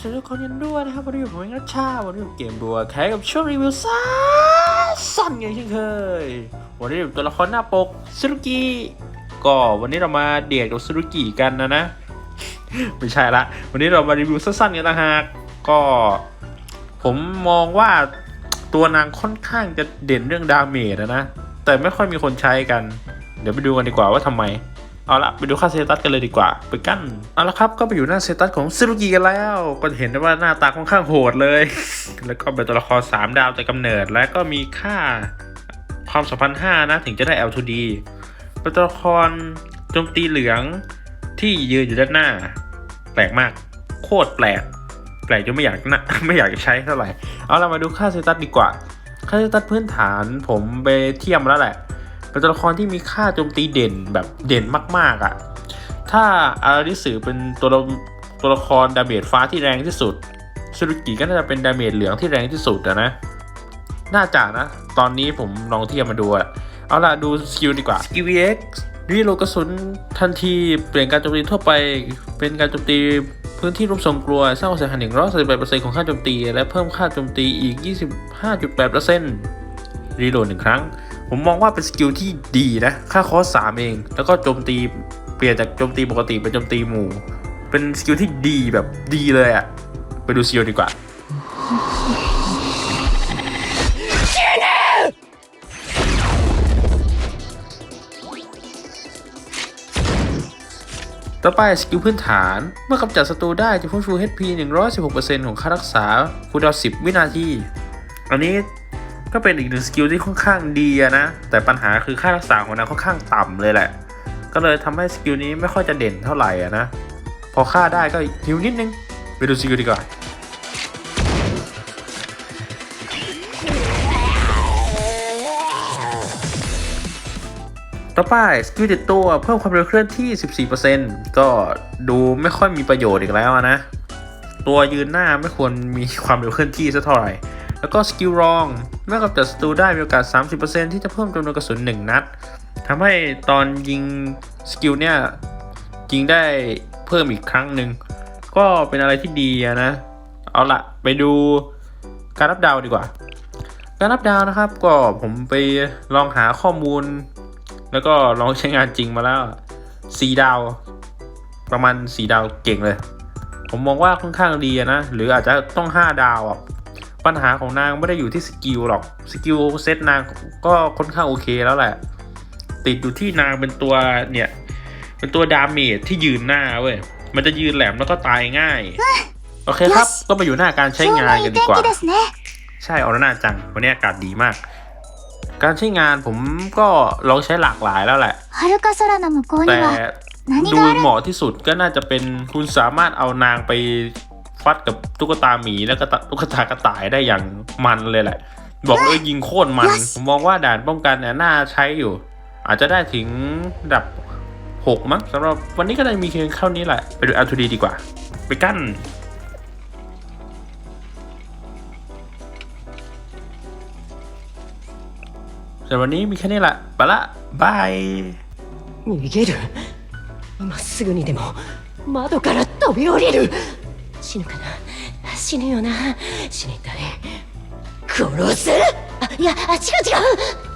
สวัสดีทุกคนกันด้วยนะครับวันนี้ผมเองรัชชาวันนี้ผมเกมบัวแข่กับช่วงรีวิวซ่าสั้นอย่างเช่นเคย วันนี้ตัวละครหน้าปกซูรุกิก็วันนี้เรามาเดียดกับซูรุกิกันนะนะ ไม่ใช่ละ วันนี้เรามารีวิวสั้นๆกันนะฮะก็ผมมองว่าตัวนางค่อนข้างจะเด่นเรื่องดาเมจอะนะ แต่ไม่ค่อยมีคนใช้กัน เดี๋ยวไปดูกันดีกว่าว่าทำไม เอาละไปดูค่าเซตัสกันเลยดีกว่า ไปกันเอาละครับก็ไปอยู่หน้าเซตัสของซิรุกิกันแล้ว ก็เห็นได้ว่าหน้าตาค่อนข้างโหดเลย แล้วก็เป็นตัวละคร3ดาวแต่กำเนิด และก็มีค่าความสัมพันธ์5นะถึงจะได้ L2D เป็นตัวละครโจมตีเหลืองที่ยืนอยู่ด้านหน้า แปลกมาก โคตรแปลก แปลกจนไม่อยากนะไม่อยากจะใช้เท่าไหร่เอาเรามาดูค่าเซตัสดีกว่า ค่าเซตัสพื้นฐานผมไปเทียมแล้วแหละ เป็นตัวละครที่มีค่าโจมตีเด่นแบบเด่นมาก ๆอะ่ะ ถ้าอาริสือเป็นตัวละตัวละครดาเมจฟ้าที่แรงที่สุดซูรุกิก็น่าจะเป็นดาเมจเหลืองที่แรงที่สุดอะนะ น่าจะนะ ตอนนี้ผมลองเทียบมาดูอะเอาล่ะดูสกิลดีกว่า สกิล VX รีโหลดกระสุนทันทีเปลี่ยนการโจมตีทั่วไป เป็นการโจมตีพื้นที่รวมทรงกลัวสร้างความเสียหายหนึ่งร้อยสิบแปดเปอร์เซ็นต์ของค่าโจมตี และเพิ่มค่าโจมตีอีกยี่สิบห้าจุดแปดเปอร์เซ็นต์รีโหลดหนึ่งครั้ง ผมมองว่าเป็นสกิลที่ดีนะ ค่าคอสสามเอง แล้วก็โจมตีเปลี่ยนจากโจมตีปกติเป็นโจมตีหมู่ เป็นสกิลที่ดีแบบดีเลยอะไปดูสกิลดีกว่าต่อไปสกิลพื้นฐาน เมื่อกำจัดศัตรูได้จะฟื้นฟู HP 116%ของค่ารักษาคูลดาว10 วินาที อันนี้ ก็เป็นอีกหนึ่งสกิลที่ค่อนข้างดีนะ แต่ปัญหาคือค่ารักษาของนางค่อนข้างต่ำเลยแหละ ก็เลยทำให้สกิลนี้ไม่ค่อยจะเด่นเท่าไหร่นะ พอฆ่าได้ก็ฮิวนิดนึง ไปดูสกิลดีกว่าต่อไปสกิลติดตัวเพิ่มความเร็วเคลื่อนที่ 14%ก็ดูไม่ค่อยมีประโยชน์อีกแล้วนะ ตัวยืนหน้าไม่ควรมีความเร็วเคลื่อนที่สักเท่าไหร่ แล้วก็สกิลรอง เมื่อกำจัดศัตรูได้มีโอกาส 30%ที่จะเพิ่มจำนวนกระสุน 1 นัดทำให้ตอนยิงสกิลเนี่ยยิงได้เพิ่มอีกครั้งหนึ่ง ก็เป็นอะไรที่ดีนะ เอาละไปดูการรับดาวดีกว่า การรับดาวนะครับ ก็ผมไปลองหาข้อมูล แล้วก็ลองใช้งานจริงมาแล้วสีดาว ประมาณสีดาวเก่งเลย ผมมองว่าค่อนข้างดีนะ หรืออาจจะต้อง 5 ดาวอะ ปัญหาของนางไม่ได้อยู่ที่สกิลหรอก สกิลเซตนางก็ค่อนข้างโอเคแล้วแหละ ติดอยู่ที่นางเป็นตัวเนี่ย เป็นตัวดาเมจที่ยืนหน้าเว้ย มันจะยืนแหลมแล้วก็ตายง่าย โอเคครับ ก็มาอยู่หน้าการใช้งานกันดีกว่า ใช่เอาหน้าจัง วันนี้อากาศดีมาก การใช้งานผมก็ลองใช้หลากหลายแล้วแหละ แต่ดูเหมาะที่สุดก็น่าจะเป็นคุณสามารถเอานางไป ฟัดกับตุ๊กตาหมีแล้วก็ตะตุ๊กตากระต่ายได้อย่างมันเลยแหละ บอกเลยยิงโคตรมัน ผมมองว่าด่านป้องกันเนี่ยน่าใช้อยู่ อาจจะได้ถึงระดับ 6 มั้งสำหรับวันนี้ก็ได้มีเพียงเท่านี้แหละ ไปดู L2D ดีกว่า ไปกัน แต่วันนี้มีแค่นี้แหละไปละบาย 逃げる今すぐにでも窓から飛び降りる 死ぬかな？死ぬよな？死にたい殺す？あいやあ違う違う！